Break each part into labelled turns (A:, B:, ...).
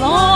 A: long.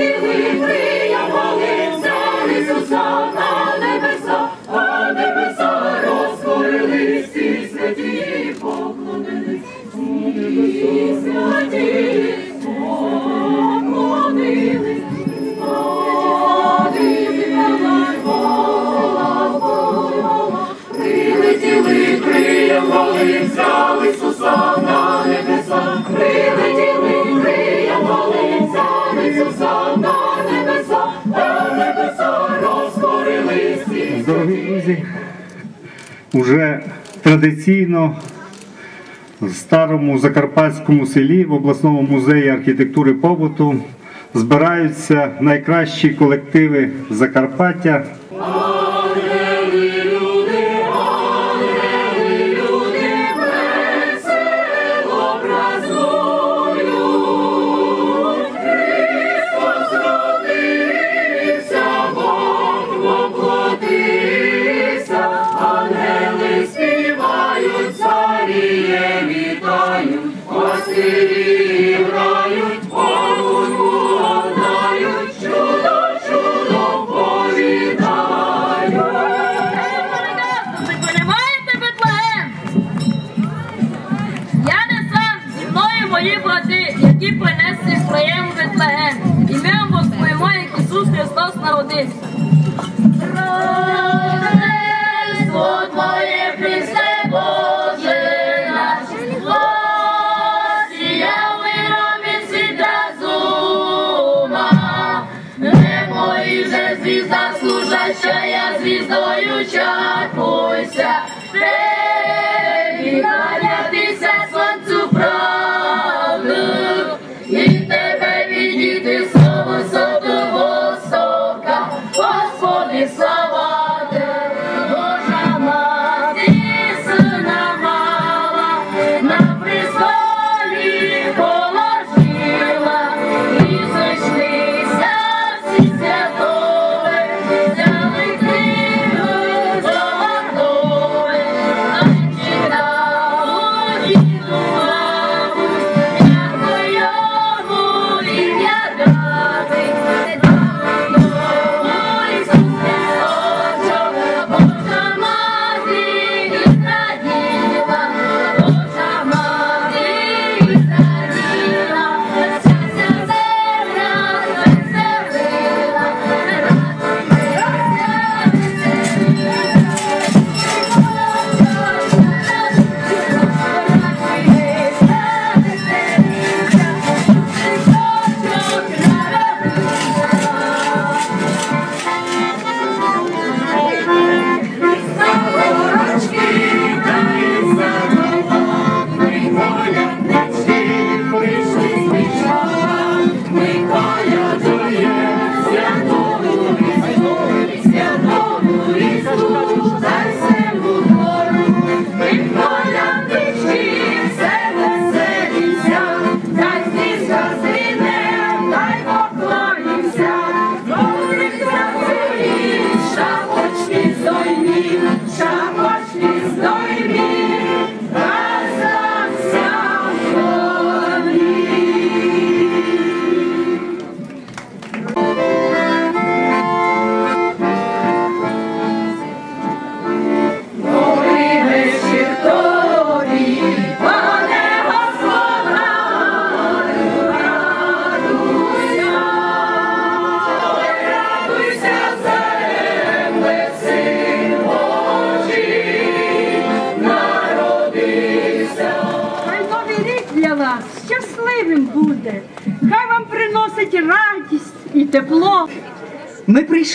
A: Діти, ви прияли за Ісуса.
B: Дорогі друзі, уже традиційно в старому закарпатському селі в обласному музеї архітектури побуту збираються найкращі колективи Закарпаття.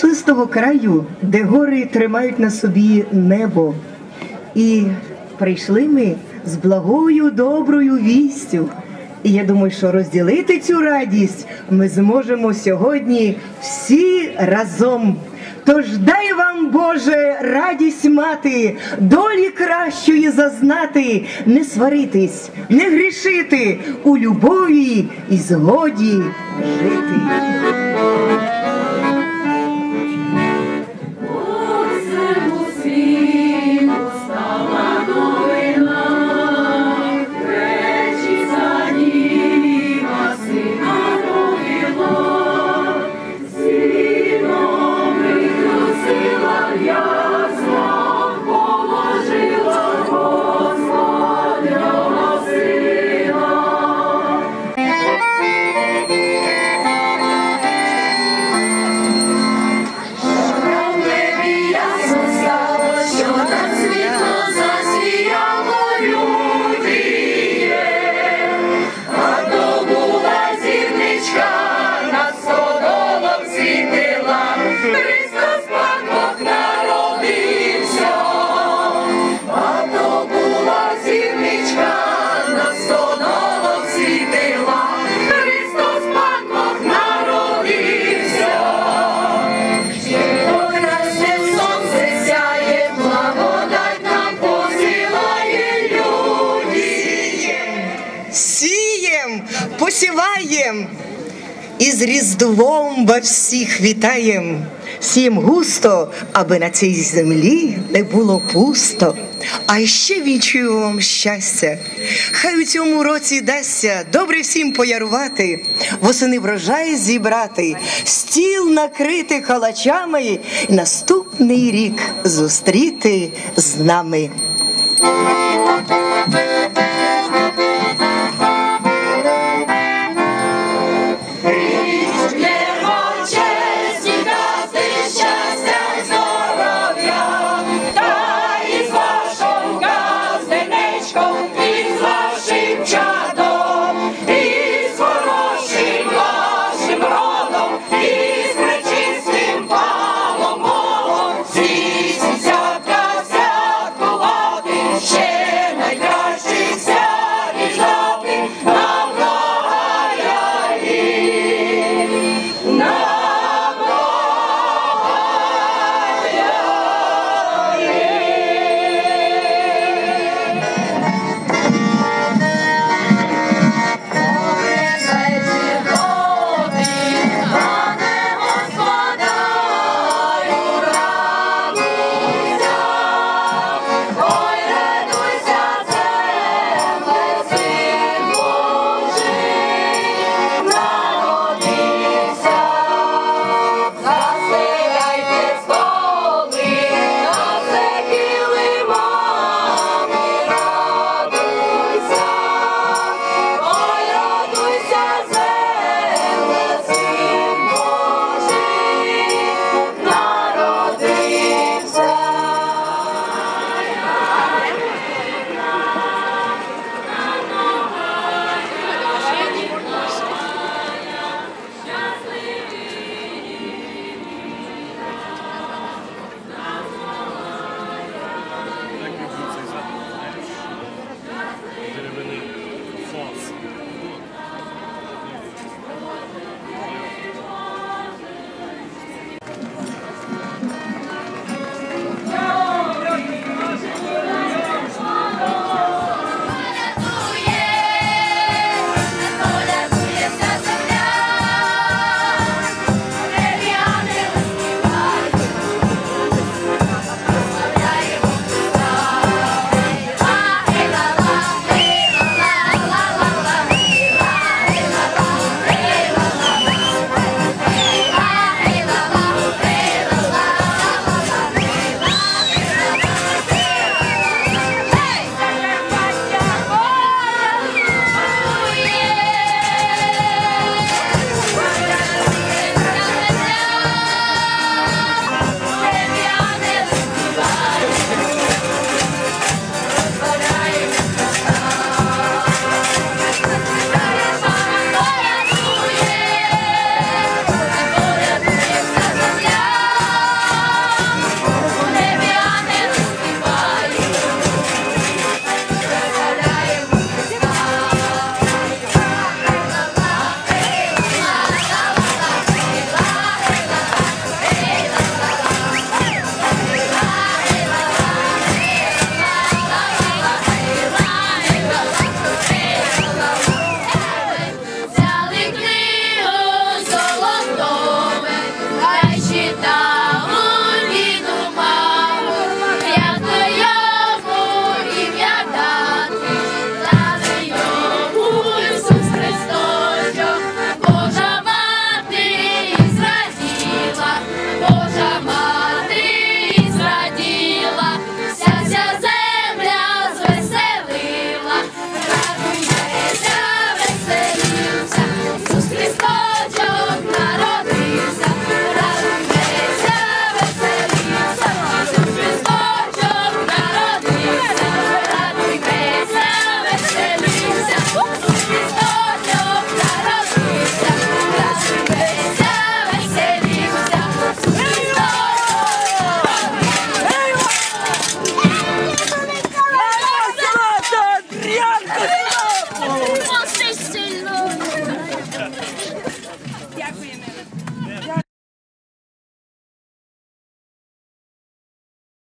C: золотистого краю, де гори тримають на собі небо. І прийшли ми з благою доброю вістю. І я думаю, що розділити цю радість ми зможемо сьогодні всі разом. Тож дай вам, Боже, радість мати, долі кращої зазнати, не сваритись, не грішити у любові і згоді жити. З Різдвом вас всіх вітаєм. Сієм густо, аби на цій землі не було пусто. А ще вічую вам щастя. Хай у цьому році дасться добре всім поярувати, восени врожай зібрати, стіл накрити калачами і наступний рік зустріти з нами.